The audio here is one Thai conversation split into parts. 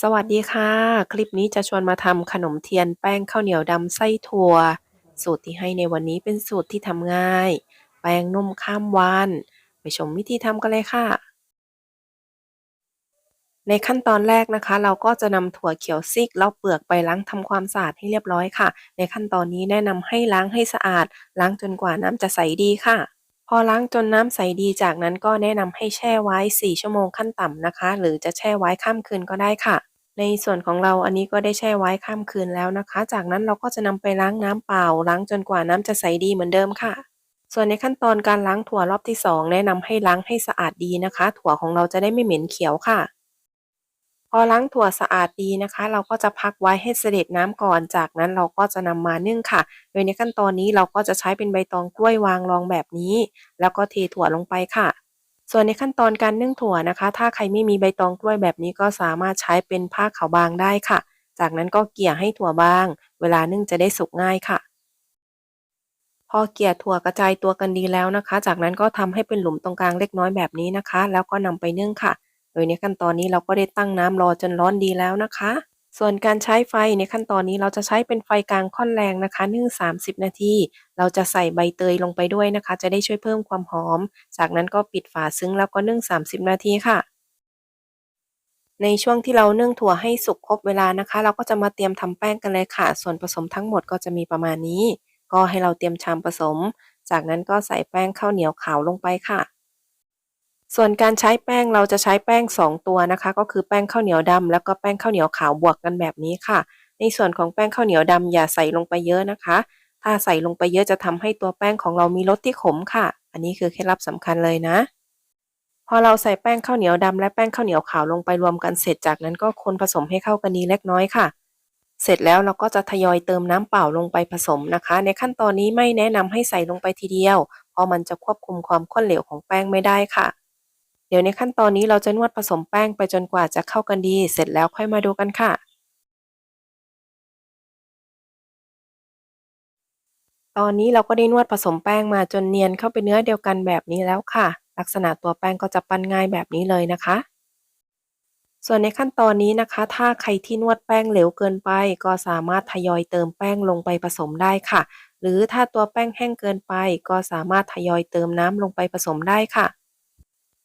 สวัสดีค่ะ คลิปนี้จะชวนมาทำขนมเทียนแป้งข้าวเหนียวดำไส้ถั่ว สูตรที่ให้ในวันนี้เป็นสูตรที่ทำง่าย แป้งนุ่มข้ามวัน ไปชมวิธีทำกันเลยค่ะ ในขั้นตอนแรกนะคะ เราก็จะนำถั่วเขียวซิกแล้วเปลือกไปล้างทำความสะอาดให้เรียบร้อยค่ะ ในขั้นตอนนี้แนะนำให้ล้างให้สะอาด ล้างจนกว่าน้ำจะใสดีค่ะ พอล้างจนน้ำใสดีจากนั้นก็แนะนำให้แช่ไว้ 4 ชั่วโมงขั้นต่ำนะคะ หรือจะแช่ไว้ข้ามคืนก็ได้ค่ะ ในส่วนของเราอันนี้ก็ได้แช่ไว้ข้ามคืนแล้วนะคะ จากนั้นเราก็จะนำไปล้างน้ำเปล่า ล้างจนกว่าน้ำจะใสดีเหมือนเดิมค่ะส่วนในขั้นตอนการล้างถั่วรอบที่ 2 แนะนำให้ล้างให้สะอาดดีนะคะ ถั่วของเราจะได้ไม่เหม็นเขียวค่ะ พอล้างถั่วสะอาดดีนะคะ เราก็จะพักไว้ให้เสด็จน้ำก่อนจากนั้นเราก็จะนำมานึ่งค่ะ โดยในขั้นตอนนี้เราก็จะใช้เป็นใบตองกล้วยวางรองแบบนี้ แล้วก็เทถั่วลงไปค่ะ ส่วนในขั้นตอนการนึ่งถั่วนะคะ ถ้าใครไม่มีใบตองกล้วยแบบนี้ก็สามารถใช้เป็นผ้าขาวบางได้ค่ะ จากนั้นก็เกี่ยให้ถั่วบาง เวลานึ่งจะได้สุกง่ายค่ะ พอเกี่ยถั่วกระจายตัวกันดีแล้วนะคะ จากนั้นก็ทำให้เป็นหลุมตรงกลางเล็กน้อยแบบนี้นะคะ แล้วก็นำไปนึ่งค่ะ โดยในขั้นตอนนี้เราก็ได้ตั้งน้ำรอจนร้อนดีแล้วนะคะ ส่วนการใช้ไฟในขั้นตอนนี้เราจะใช้เป็นไฟกลางค่อนแรงนะคะนึ่ง30 นาที เราจะใส่ใบเตยลงไปด้วยนะคะ จะได้ช่วยเพิ่มความหอม จากนั้นก็ปิดฝาซึ้งแล้วก็นึ่ง 30 นาทีค่ะในช่วงที่เรานึ่งถั่วให้สุกครบเวลานะคะ เราก็จะมาเตรียมทำแป้งกันเลยค่ะ ส่วนผสมทั้งหมดก็จะมีประมาณนี้ ก็ให้เราเตรียมชามผสม จากนั้นก็ใส่แป้งข้าวเหนียวขาวลงไปค่ะ ส่วนการใช้แป้งเราจะใช้แป้ง 2 ตัวนะคะ ก็คือแป้งข้าวเหนียวดำแล้วก็แป้งข้าวเหนียวขาวบวกกันแบบนี้ค่ะ ในส่วนของแป้งข้าวเหนียวดำอย่าใส่ลงไปเยอะนะคะ ถ้าใส่ลงไปเยอะจะทำให้ตัวแป้งของเรามีรสที่ขมค่ะ อันนี้คือเคล็ดลับสำคัญเลยนะ พอเราใส่แป้งข้าวเหนียวดำและแป้งข้าวเหนียวขาวลงไปรวมกันเสร็จจากนั้นก็คนผสมให้เข้ากันดีเล็กน้อยค่ะ เสร็จแล้วเราก็จะทยอยเติมน้ำเปล่าลงไปผสมนะคะ ในขั้นตอนนี้ไม่แนะนำให้ใส่ลงไปทีเดียว เพราะมันจะควบคุมความข้นเหลวของแป้งไม่ได้ค่ะ เดี๋ยวในขั้นตอนนี้เราจะนวดผสมแป้งไปจนกว่าจะเข้ากันดี เสร็จแล้วค่อยมาดูกันค่ะ ตอนนี้เราก็ได้นวดผสมแป้งมาจนเนียนเข้าไปเนื้อเดียวกันแบบนี้แล้วค่ะ ลักษณะตัวแป้งก็จะปั้นง่ายแบบนี้เลยนะคะ ส่วนในขั้นตอนนี้นะคะ ถ้าใครที่นวดแป้งเหลวเกินไป ก็สามารถทยอยเติมแป้งลงไปผสมได้ค่ะ หรือถ้าตัวแป้งแห้งเกินไป ก็สามารถทยอยเติมน้ำลงไปผสมได้ค่ะ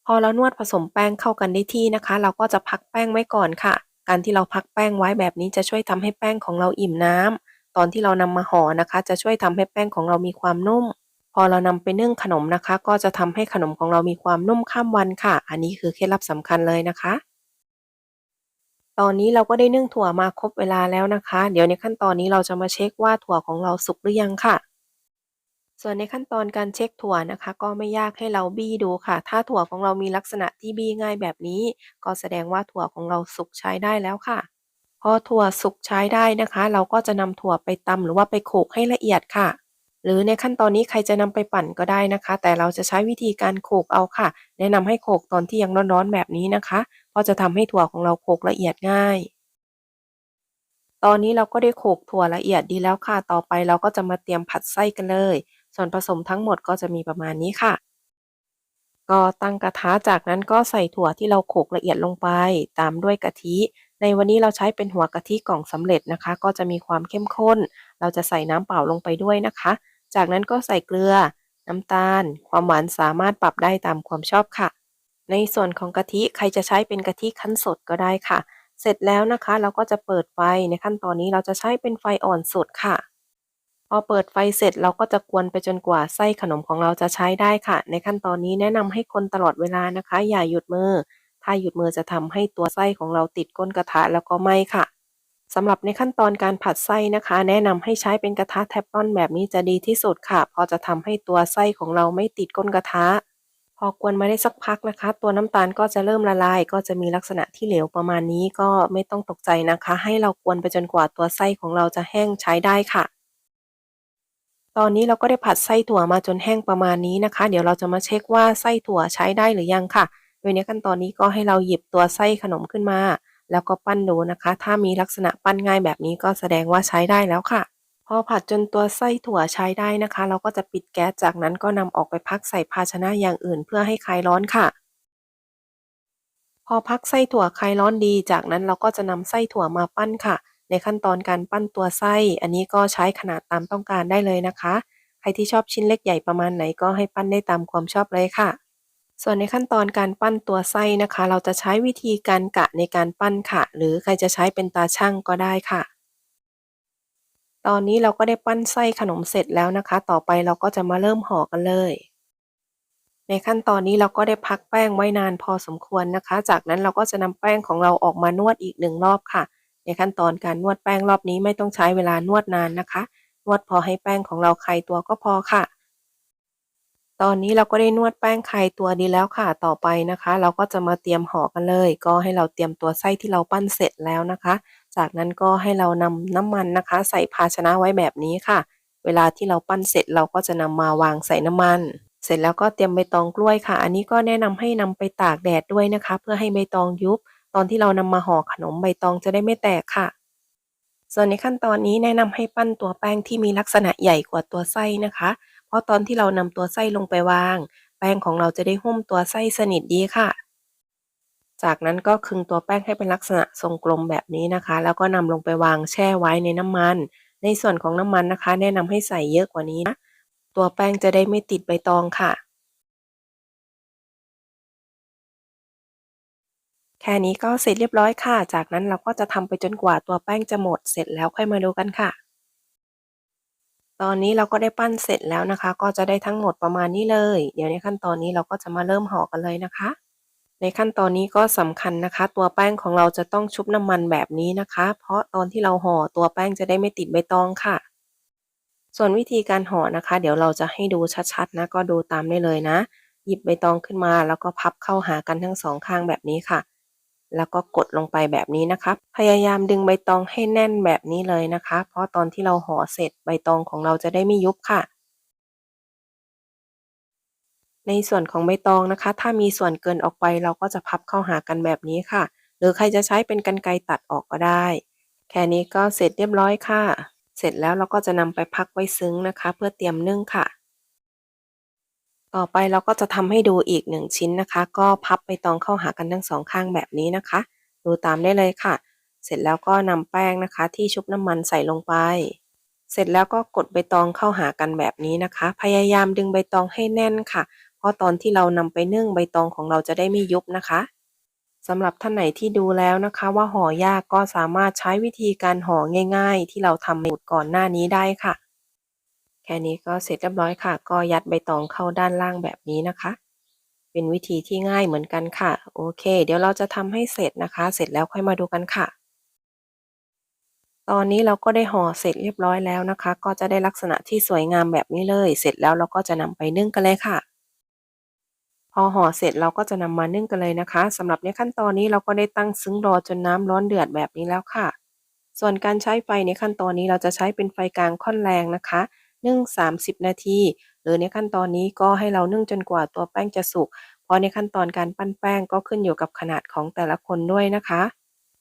พอเรานวดผสมแป้งเข้ากันได้ที่นะคะ เราก็จะพักแป้งไว้ก่อนค่ะ การที่เราพักแป้งไว้แบบนี้จะช่วยทำให้แป้งของเราอิ่มน้ำตอนที่เรานำมาห่อนะคะ จะช่วยทำให้แป้งของเรามีความนุ่ม พอเรานำไปนึ่งขนมนะคะ ก็จะทำให้ขนมของเรามีความนุ่มข้ามวันค่ะ อันนี้คือเคล็ดลับสำคัญเลยนะคะ ตอนนี้เราก็ได้นึ่งถั่วมาครบเวลาแล้วนะคะ เดี๋ยวในขั้นตอนนี้เราจะมาเช็คว่าถั่วของเราสุกหรือยังค่ะ ส่วนในขั้นตอนการเช็คถั่วนะคะ ก็ไม่ยากให้เราบี้ดูค่ะ ถ้าถั่วของเรามีลักษณะที่บี้ง่ายแบบนี้ ก็แสดงว่าถั่วของเราสุกใช้ได้แล้วค่ะ พอถั่วสุกใช้ได้นะคะ เราก็จะนำถั่วไปตำหรือว่าไปโขลกให้ละเอียดค่ะ หรือในขั้นตอนนี้ใครจะนำไปปั่นก็ได้นะคะ แต่เราจะใช้วิธีการโขลกเอาค่ะ แนะนำให้โขลกตอนที่ยังร้อนๆแบบนี้นะคะ เพราะจะทำให้ถั่วของเราโขลกละเอียดง่ายตอนนี้เราก็ได้โขลกถั่วละเอียดดีแล้วค่ะ ต่อไปเราก็จะมาเตรียมผัดไส้กันเลย ส่วนผสมทั้งหมดก็จะมีประมาณนี้ค่ะ ก็ตั้งกระทะจากนั้นก็ใส่ถั่วที่เราโขกละเอียดลงไป ตามด้วยกะทิ ในวันนี้เราใช้เป็นหัวกะทิกล่องสำเร็จนะคะ ก็จะมีความเข้มข้น เราจะใส่น้ำเปล่าลงไปด้วยนะคะ จากนั้นก็ใส่เกลือ น้ำตาล ความหวานสามารถปรับได้ตามความชอบค่ะ ในส่วนของกะทิใครจะใช้เป็นกะทิคั้นสดก็ได้ค่ะเสร็จแล้วนะคะเราก็จะเปิดไฟในขั้นตอนนี้เราจะใช้เป็นไฟอ่อนสุดค่ะ พอเปิดไฟเสร็จเราก็จะกวนไปจนกว่าไส้ขนมของเราจะใช้ได้ค่ะ ในขั้นตอนนี้แนะนำให้คนตลอดเวลานะคะ อย่าหยุดมือ ถ้าหยุดมือจะทำให้ตัวไส้ของเราติดก้นกระทะแล้วก็ไหม้ค่ะสำหรับในขั้นตอนการผัดไส้นะคะ แนะนำให้ใช้เป็นกระทะแทฟลอนแบบนี้จะดีที่สุดค่ะเพราะจะทำให้ตัวไส้ของเราไม่ติดก้นกระทะ พอกวนมาได้สักพักนะคะ ตัวน้ำตาลก็จะเริ่มละลาย ก็จะมีลักษณะที่เหลวประมาณนี้ก็ไม่ต้องตกใจนะคะ ให้เรากวนไปจนกว่าตัวไส้ของเราจะแห้งใช้ได้ค่ะ ตอนนี้เราก็ได้ผัดไส้ถั่วมาจนแห้งประมาณนี้นะคะ เดี๋ยวเราจะมาเช็คว่าไส้ถั่วใช้ได้หรือยังค่ะ โดยในขั้นตอนนี้ก็ให้เราหยิบตัวไส้ขนมขึ้นมา แล้วก็ปั้นดูนะคะ ถ้ามีลักษณะปั้นง่ายแบบนี้ก็แสดงว่าใช้ได้แล้วค่ะ พอผัดจนตัวไส้ถั่วใช้ได้นะคะ เราก็จะปิดแก๊สจากนั้นก็นำออกไปพักใส่ภาชนะอย่างอื่น เพื่อให้คลายร้อนค่ะ พออพักไส้ถั่วคลายร้อนดี จากนั้นเราก็จะนำไส้ถั่วมาปั้นค่ะ ในขั้นตอนการปั้นตัวไส้ อันนี้ก็ใช้ขนาดตามต้องการได้เลยนะคะ ใครที่ชอบชิ้นเล็กใหญ่ประมาณไหนก็ให้ปั้นได้ตามความชอบเลยค่ะ ส่วนในขั้นตอนการปั้นตัวไส้นะคะ เราจะใช้วิธีการกะในการปั้นค่ะ หรือใครจะใช้เป็นตาช่างก็ได้ค่ะ ตอนนี้เราก็ได้ปั้นไส้ขนมเสร็จแล้วนะคะ ต่อไปเราก็จะมาเริ่มห่อกันเลยในขั้นตอนนี้เราก็ได้พักแป้งไว้นานพอสมควรนะคะ จากนั้นเราก็จะนำแป้งของเราออกมานวดอีกหนึ่งรอบค่ะ ในขั้นตอนการนวดแป้งรอบนี้ไม่ต้องใช้เวลานวดนานนะคะ นวดพอให้แป้งของเราคลายตัวก็พอค่ะ ตอนนี้เราก็ได้นวดแป้งคลายตัวดีแล้วค่ะ ต่อไปนะคะ เราก็จะมาเตรียมห่อกันเลย ก็ให้เราเตรียมตัวไส้ที่เราปั้นเสร็จแล้วนะคะ จากนั้นก็ให้เรานำน้ำมันนะคะ ใส่ภาชนะไว้แบบนี้ค่ะ เวลาที่เราปั้นเสร็จเราก็จะนำมาวางใส่น้ำมันเสร็จแล้วก็เตรียมใบตองกล้วยค่ะ อันนี้ก็แนะนำให้นำไปตากแดดด้วยนะคะ เพื่อให้ใบตองยุบ ตอนที่เรานำมาห่อขนมใบตองจะได้ไม่แตกค่ะ ส่วนในขั้นตอนนี้แนะนำให้ปั้นตัวแป้งที่มีลักษณะใหญ่กว่าตัวไส้นะคะ เพราะตอนที่เรานำตัวไส้ลงไปวาง แป้งของเราจะได้หุ้มตัวไส้สนิทดีค่ะ จากนั้นก็คึงตัวแป้งให้เป็นลักษณะทรงกลมแบบนี้นะคะ แล้วก็นำลงไปวางแช่ไว้ในน้ำมัน ในส่วนของน้ำมันนะคะ แนะนำให้ใส่เยอะกว่านี้นะตัวแป้งจะได้ไม่ติดใบตองค่ะ แค่นี้ก็เสร็จเรียบร้อยค่ะ จากนั้นเราก็จะทำไปจนกว่าตัวแป้งจะหมดเสร็จแล้วค่อยมาดูกันค่ะ ตอนนี้เราก็ได้ปั้นเสร็จแล้วนะคะ ก็จะได้ทั้งหมดประมาณนี้เลย เดี๋ยวในขั้นตอนนี้เราก็จะมาเริ่มห่อกันเลยนะคะ ในขั้นตอนนี้ก็สำคัญนะคะ ตัวแป้งของเราจะต้องชุบน้ำมันแบบนี้นะคะ เพราะตอนที่เราห่อตัวแป้งจะได้ไม่ติดใบตองค่ะ ส่วนวิธีการห่อนะคะ เดี๋ยวเราจะให้ดูชัดๆนะ ก็ดูตามได้เลยนะ หยิบใบตองขึ้นมา แล้วก็พับเข้าหากันทั้งสองข้างแบบนี้ค่ะ แล้วก็กดลงไปแบบนี้นะคะพยายามดึงใบตองให้แน่นแบบนี้เลยนะคะ เพราะตอนที่เราห่อเสร็จใบตองของเราจะได้ไม่ยุบค่ะ ในส่วนของใบตองนะคะ ถ้ามีส่วนเกินออกไปเราก็จะพับเข้าหากันแบบนี้ค่ะ หรือใครจะใช้เป็นกรรไกรตัดออกก็ได้ แค่นี้ก็เสร็จเรียบร้อยค่ะ เสร็จแล้วเราก็จะนำไปพักไว้ซึ้งนะคะ เพื่อเตรียมนึ่งค่ะ ต่อไปเราก็จะทำให้ดูอีกหนึ่งชิ้นนะคะ ก็พับใบตองเข้าหากันทั้งสองข้างแบบนี้นะคะ ดูตามได้เลยค่ะ เสร็จแล้วก็นำแป้งนะคะ ที่ชุบน้ำมันใส่ลงไป เสร็จแล้วก็กดใบตองเข้าหากันแบบนี้นะคะ พยายามดึงใบตองให้แน่นค่ะ เพราะตอนที่เรานำไปนึ่งใบตองของเราจะได้ไม่ยุบนะคะสำหรับท่านไหนที่ดูแล้วนะคะว่าห่อยากก็สามารถใช้วิธีการห่อง่าย ๆ ที่เราทำสูตรก่อนหน้านี้ได้ค่ะ แค่นี้ก็เสร็จเรียบร้อยค่ะ ก็ยัดใบตองเข้าด้านล่างแบบนี้นะคะ เป็นวิธีที่ง่ายเหมือนกันค่ะ โอเค เดี๋ยวเราจะทำให้เสร็จนะคะ เสร็จแล้วค่อยมาดูกันค่ะ ตอนนี้เราก็ได้ห่อเสร็จเรียบร้อยแล้วนะคะ ก็จะได้ลักษณะที่สวยงามแบบนี้เลย เสร็จแล้วเราก็จะนำไปนึ่งกันเลยค่ะพอห่อเสร็จเราก็จะนำมานึ่งกันเลยนะคะสำหรับในขั้นตอนนี้เราก็ได้ตั้งซึ้งรอจนน้ำร้อนเดือดแบบนี้แล้วค่ะ ส่วนการใช้ไฟในขั้นตอนนี้เราจะใช้เป็นไฟกลางค่อนแรงนะคะ นึ่ง 30 นาที หรือในขั้นตอนนี้ก็ให้เรานึ่งจนกว่าตัวแป้งจะสุก เพราะในขั้นตอนการปั้นแป้งก็ขึ้นอยู่กับขนาดของแต่ละคนด้วยนะคะ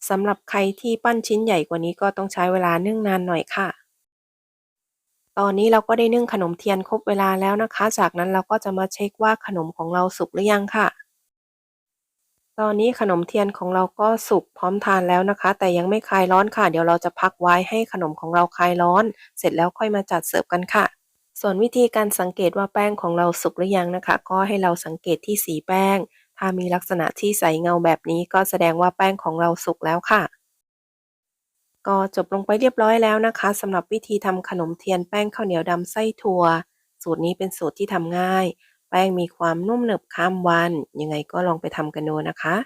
สำหรับใครที่ปั้นชิ้นใหญ่กว่านี้ก็ต้องใช้เวลานึ่งนานหน่อยค่ะ ตอนนี้เราก็ได้นึ่งขนมเทียนครบเวลาแล้วนะคะ จากนั้นเราก็จะมาเช็คว่าขนมของเราสุกหรือยังค่ะ ตอนนี้ขนมเทียนของเราก็สุกพร้อมทานแล้วนะคะ แต่ยังไม่คลายร้อนค่ะ เดี๋ยวเราจะพักไว้ให้ขนมของเราคลายร้อน เสร็จแล้วค่อยมาจัดเสิร์ฟกันค่ะ ส่วนวิธีการสังเกตว่าแป้งของเราสุกหรือยังนะคะ ก็ให้เราสังเกตที่สีแป้ง ถ้ามีลักษณะที่ใสเงาแบบนี้ก็แสดงว่าแป้งของเราสุกแล้วค่ะ ก็จบลงไปเรียบร้อยแล้วนะคะสำหรับวิธีทำขนมเทียนแป้งข้าวเหนียวดำไส้ถั่ว สูตรนี้เป็นสูตรที่ทำง่าย แป้งมีความนุ่มหนึบข้ามวัน ยังไงก็ลองไปทำกันดูนะคะ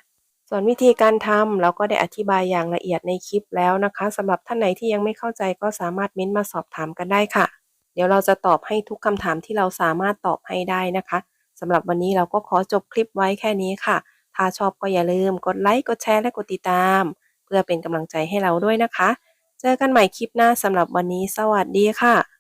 ส่วนวิธีการทำเราก็ได้อธิบายอย่างละเอียดในคลิปแล้วนะคะสำหรับท่านไหนที่ยังไม่เข้าใจก็สามารถเม้นต์มาสอบถามกันได้ค่ะ เดี๋ยวเราจะตอบให้ทุกคำถามที่เราสามารถตอบให้ได้นะคะสำหรับวันนี้เราก็ขอจบคลิปไว้แค่นี้ค่ะ ถ้าชอบก็อย่าลืมกดไลค์กดแชร์และกดติดตาม เพื่อเป็นกำลังใจให้เราด้วยนะคะ เจอกันใหม่คลิปหน้าสำหรับวันนี้ สวัสดีค่ะ